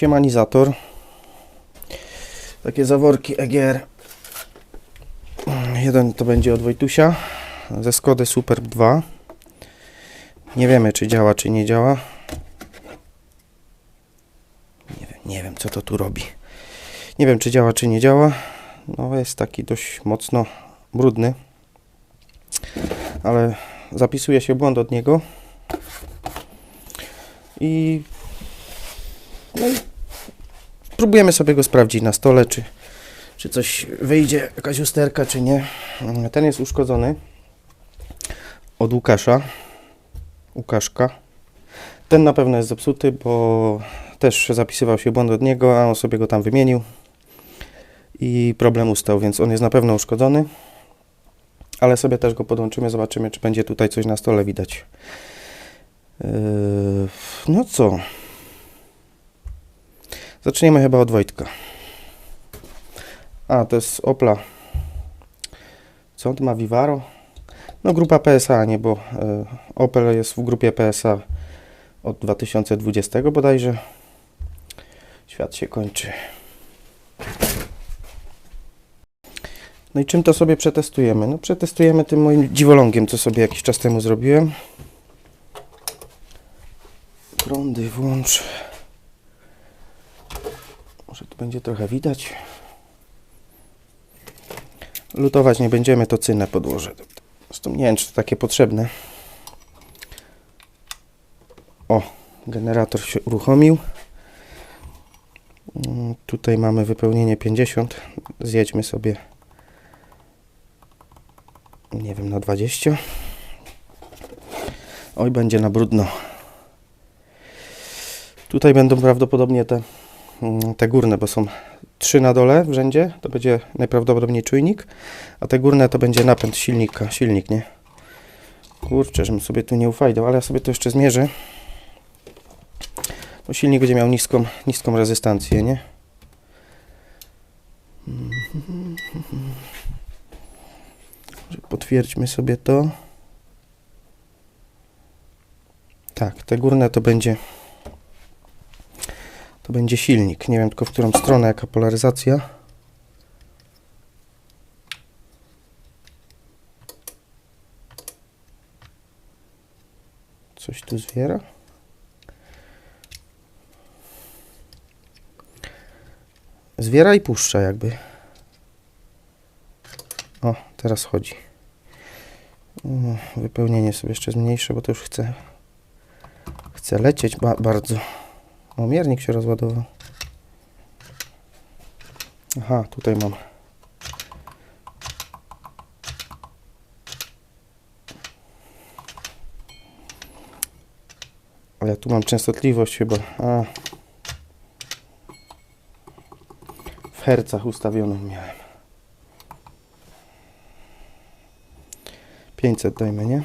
siemanizator. Takie zaworki EGR. Jeden to będzie od Wojtusia ze Skody Superb 2. Nie wiemy czy działa, czy nie działa. Nie wiem, nie wiem co to tu robi. Nie wiem czy działa, czy nie działa. No jest taki dość mocno brudny. Ale zapisuje się błąd od niego. I no i próbujemy sobie go sprawdzić na stole, czy, czy coś wyjdzie, jakaś usterka, czy nie. Ten jest uszkodzony od Łukasza. Łukaszka. Ten na pewno jest zepsuty, bo też zapisywał się błąd od niego, a on sobie go tam wymienił i problem ustał, więc on jest na pewno uszkodzony. Ale sobie też go podłączymy, zobaczymy, czy będzie tutaj coś na stole widać. Yy, no co? Zaczniemy chyba od Wojtka. A, to jest Opla. Co on ma? Vivaro? No grupa PSA, nie, bo e, Opel jest w grupie PSA od 2020 bodajże. Świat się kończy. No i czym to sobie przetestujemy? No przetestujemy tym moim dziwolągiem, co sobie jakiś czas temu zrobiłem. Prądy włącz. Będzie trochę widać. Lutować nie będziemy, to cynę podłożę. Zresztą nie wiem, czy to takie potrzebne. O, generator się uruchomił. Mm, Tutaj mamy wypełnienie 50. Zjedźmy sobie, nie wiem, na 20. Oj, będzie na brudno. Tutaj będą prawdopodobnie te, te górne, bo są trzy na dole w rzędzie. To będzie najprawdopodobniej czujnik, a te górne to będzie napęd silnika, silnik, nie? Kurczę, żebym sobie tu nie ufajdą, ale ja sobie to jeszcze zmierzę. Bo silnik będzie miał niską, niską rezystancję, nie? Potwierdźmy sobie to. Tak, te górne to będzie to będzie silnik. Nie wiem tylko w którą stronę, jaka polaryzacja. Coś tu zwiera. Zwiera i puszcza jakby. O, teraz chodzi. Mm, Wypełnienie sobie jeszcze zmniejszę, bo to już chcę chcę lecieć ba bardzo. O, miernik się rozładował. Aha, tutaj mam. Ale tu mam częstotliwość chyba. A. W hercach ustawioną miałem. 500 dajmy, nie?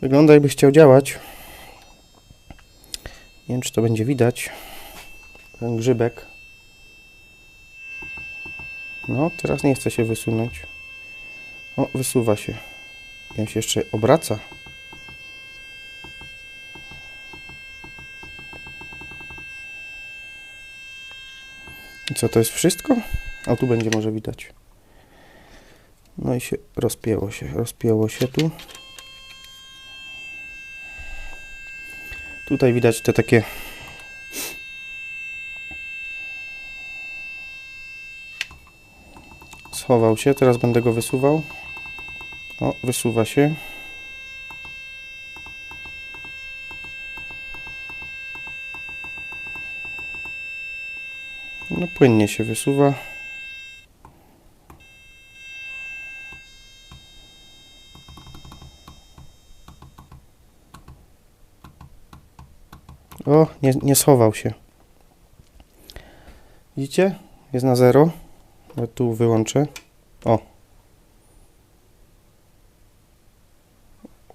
Wygląda jakby chciał działać. Nie wiem, czy to będzie widać. Ten grzybek. No, teraz nie chce się wysunąć. O, wysuwa się. On się jeszcze obraca. I co, to jest wszystko? A tu będzie może widać. No i się rozpięło się, rozpięło się tu. Tutaj widać te takie schował się, teraz będę go wysuwał. O, wysuwa się. No płynnie się wysuwa. Nie, nie schował się. Widzicie? Jest na zero. Ja tu wyłączę. O.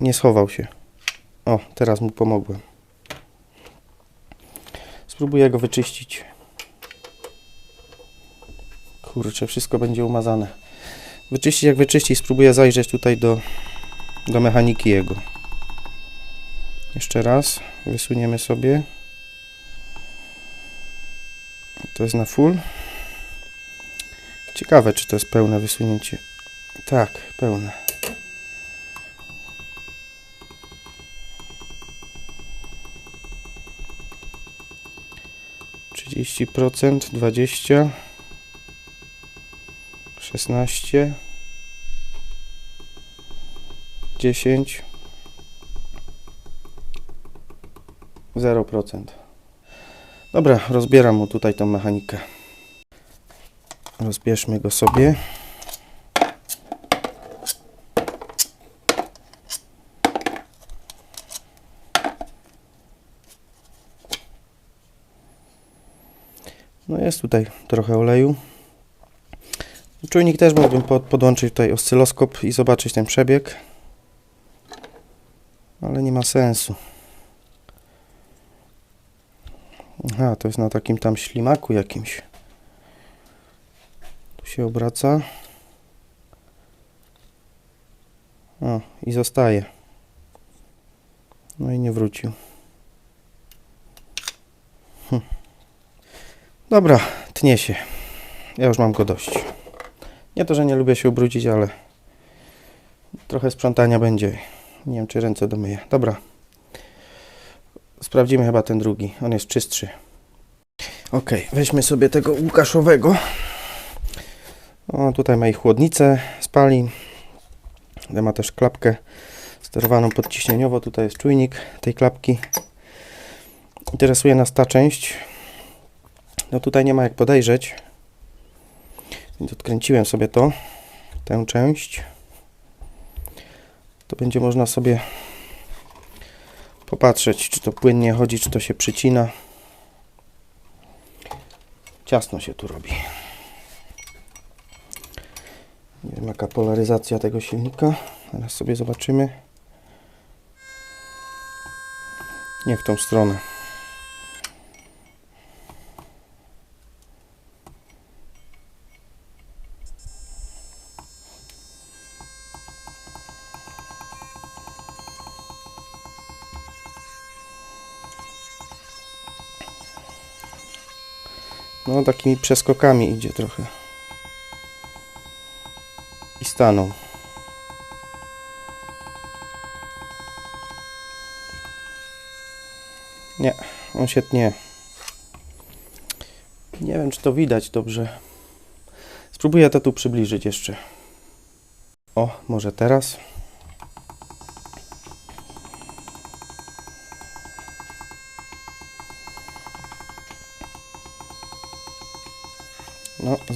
Nie schował się. O, teraz mu pomogłem. Spróbuję go wyczyścić. Kurczę, wszystko będzie umazane. Wyczyścić jak wyczyścić, spróbuję zajrzeć tutaj do, do mechaniki jego. Jeszcze raz, wysuniemy sobie. To jest na full. Ciekawe, czy to jest pełne wysunięcie. Tak, pełne. Trzydzieści procent, dwadzieścia, szesnaście, dziesięć, zero procent. Dobra, rozbieram mu tutaj tą mechanikę. Rozbierzmy go sobie. No jest tutaj trochę oleju. Czujnik też mógłbym pod, podłączyć tutaj oscyloskop i zobaczyć ten przebieg. Ale nie ma sensu. Aha, to jest na takim tam ślimaku jakimś. Tu się obraca. O, i zostaje. No i nie wrócił. Hm. Dobra, tnie się. Ja już mam go dość. Nie to, że nie lubię się ubrudzić, ale trochę sprzątania będzie. Nie wiem, czy ręce domyję. Dobra. Sprawdzimy chyba ten drugi. On jest czystszy. Ok, weźmy sobie tego Łukaszowego. O, tutaj ma i chłodnicę spalin. Tutaj ma też klapkę sterowaną podciśnieniowo. Tutaj jest czujnik tej klapki. Interesuje nas ta część. No tutaj nie ma jak podejrzeć. Więc odkręciłem sobie to, tę część. To będzie można sobie popatrzeć, czy to płynnie chodzi, czy to się przycina. Ciasno się tu robi. Nie wiem jaka polaryzacja tego silnika. Teraz sobie zobaczymy. Nie w tą stronę. Takimi przeskokami idzie trochę. I stanął. Nie, on się tnie. Nie wiem, czy to widać dobrze. Spróbuję to tu przybliżyć jeszcze. O, może teraz.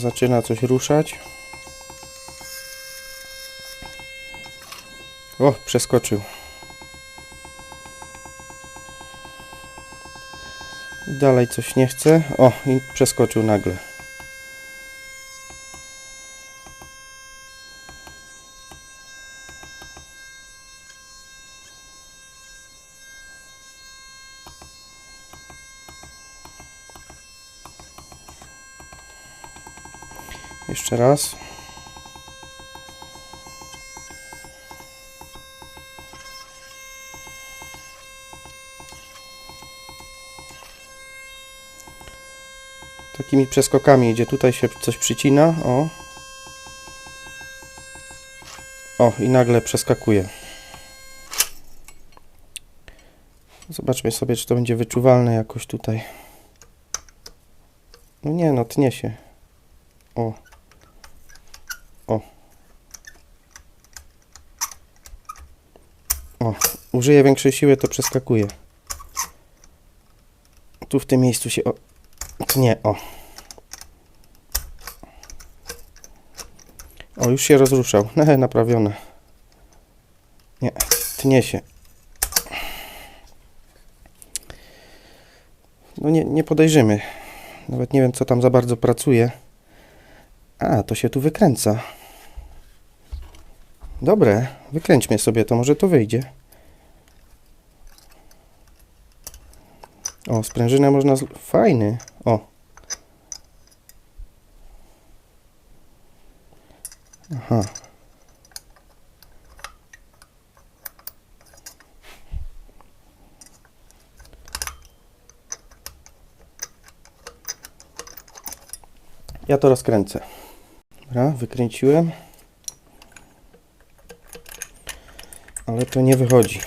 Zaczyna coś ruszać. O, przeskoczył. Dalej coś nie chce. O, i przeskoczył nagle. Jeszcze raz. Takimi przeskokami idzie. Tutaj się coś przycina. O. O, i nagle przeskakuje. Zobaczmy sobie, czy to będzie wyczuwalne jakoś tutaj. No nie, no tnie się. O. Użyję większej siły, to przeskakuje. Tu w tym miejscu się o, tnie. O. O, już się rozruszał. Ne, naprawione. Nie, tnie się. No nie, nie podejrzymy. Nawet nie wiem, co tam za bardzo pracuje. A, to się tu wykręca. Dobre, wykręćmy sobie to, może to wyjdzie. O, sprężynę można... Fajny. O. Aha. Ja to rozkręcę. Dobra, wykręciłem. Ale to nie wychodzi.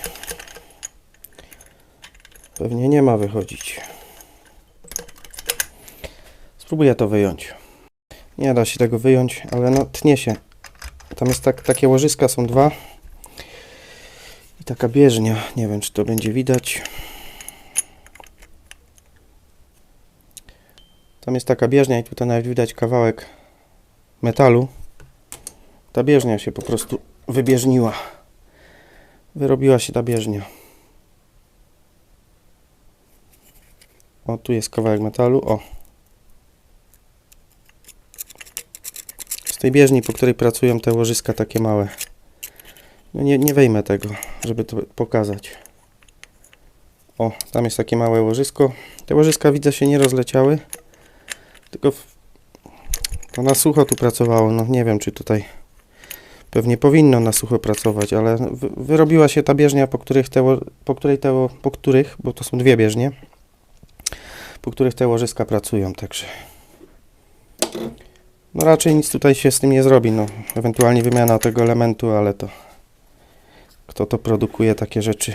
Pewnie nie ma wychodzić. Spróbuję to wyjąć. Nie da się tego wyjąć, ale no tnie się. Tam jest tak, takie łożyska, są dwa. I taka bieżnia. Nie wiem, czy to będzie widać. Tam jest taka bieżnia i tutaj nawet widać kawałek metalu. Ta bieżnia się po prostu wybieżniła. Wyrobiła się ta bieżnia. O, tu jest kawałek metalu. O. Z tej bieżni, po której pracują te łożyska takie małe. No nie, nie wejmę tego, żeby to pokazać. O, tam jest takie małe łożysko. Te łożyska widzę się nie rozleciały. Tylko w... to na sucho tu pracowało. No nie wiem, czy tutaj pewnie powinno na sucho pracować, ale wy, wyrobiła się ta bieżnia, po których te, po której te, po których, bo to są dwie bieżnie, po których te łożyska pracują, także no raczej nic tutaj się z tym nie zrobi, no ewentualnie wymiana tego elementu, ale to kto to produkuje takie rzeczy.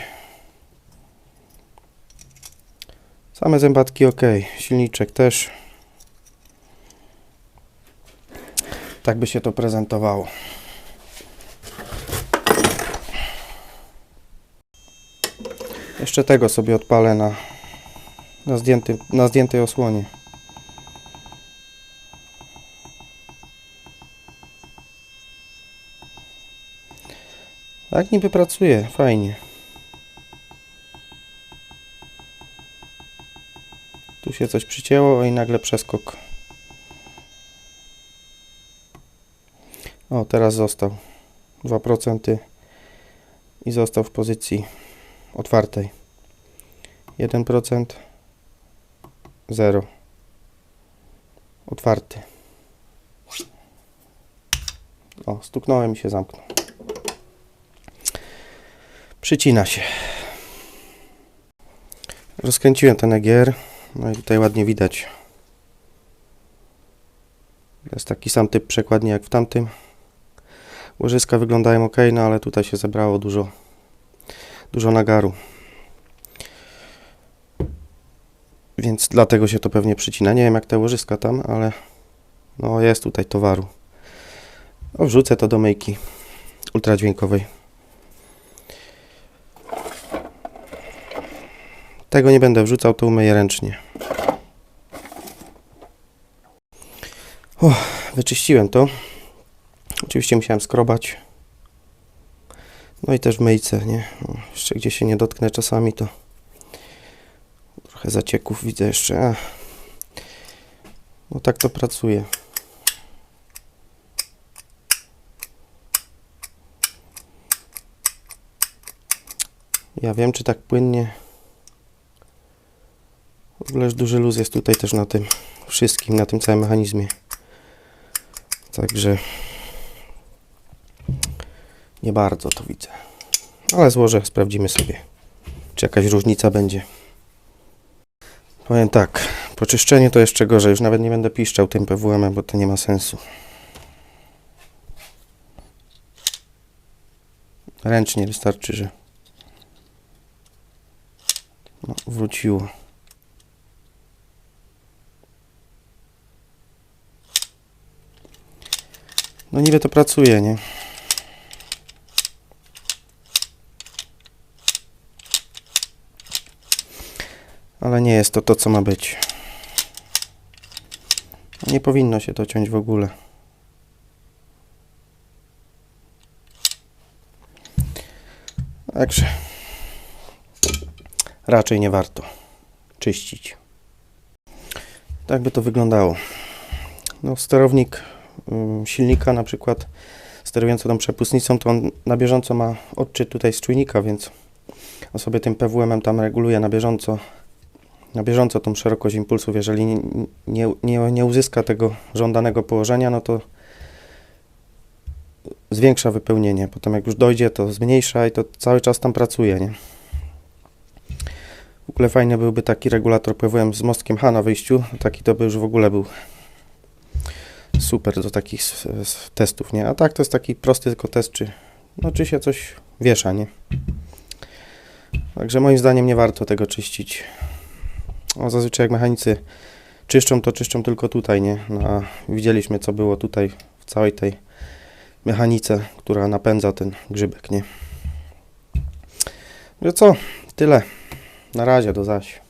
Same zębatki ok, silniczek też. Tak by się to prezentowało. Jeszcze tego sobie odpalę na, na, zdjęty, na zdjętej osłonie. Tak niby pracuje, fajnie. Tu się coś przycięło i nagle przeskok. O, teraz został. 2% i został w pozycji otwartej. 1% 0 otwarty. O, stuknąłem i się zamknął. Przycina się. Rozkręciłem ten EGR. No i tutaj ładnie widać. Jest taki sam typ przekładni jak w tamtym. Łożyska wyglądają ok, no ale tutaj się zebrało dużo, dużo nagaru. Więc dlatego się to pewnie przycina. Nie wiem jak te łożyska tam, ale no jest tutaj towaru. No, wrzucę to do myjki ultradźwiękowej. Tego nie będę wrzucał, to umyję ręcznie. Wyczyściłem to. Oczywiście musiałem skrobać. No i też w myjce, nie? Jeszcze gdzie się nie dotknę czasami, to trochę zacieków widzę jeszcze. No tak to pracuje. Ja wiem, czy tak płynnie. W ogóle duży luz jest tutaj też na tym wszystkim, na tym całym mechanizmie. Także nie bardzo to widzę. Ale złożę, sprawdzimy sobie, czy jakaś różnica będzie. Powiem tak, po czyszczeniu to jeszcze gorzej. Już nawet nie będę piszczał tym PWM, bo to nie ma sensu. Ręcznie wystarczy, że no, wróciło. No niby to pracuje, nie? Nie jest to to, co ma być. Nie powinno się to ciąć w ogóle. Także raczej nie warto czyścić. Tak by to wyglądało. No, sterownik ym, silnika na przykład sterujący tą przepustnicą, to on na bieżąco ma odczyt tutaj z czujnika, więc on sobie tym PWM-em tam reguluje na bieżąco na bieżąco tą szerokość impulsów. Jeżeli nie, nie, nie, uzyska tego żądanego położenia, no to zwiększa wypełnienie. Potem jak już dojdzie, to zmniejsza i to cały czas tam pracuje, nie? W ogóle fajny byłby taki regulator PWM z mostkiem H na wyjściu. Taki to by już w ogóle był super do takich testów, nie? A tak to jest taki prosty tylko test, czy, no, czy się coś wiesza, nie? Także moim zdaniem nie warto tego czyścić. O, zazwyczaj jak mechanicy czyszczą, to czyszczą tylko tutaj, nie? No, widzieliśmy, co było tutaj w całej tej mechanice, która napędza ten grzybek, nie? Że co? Tyle. Na razie, do zaś.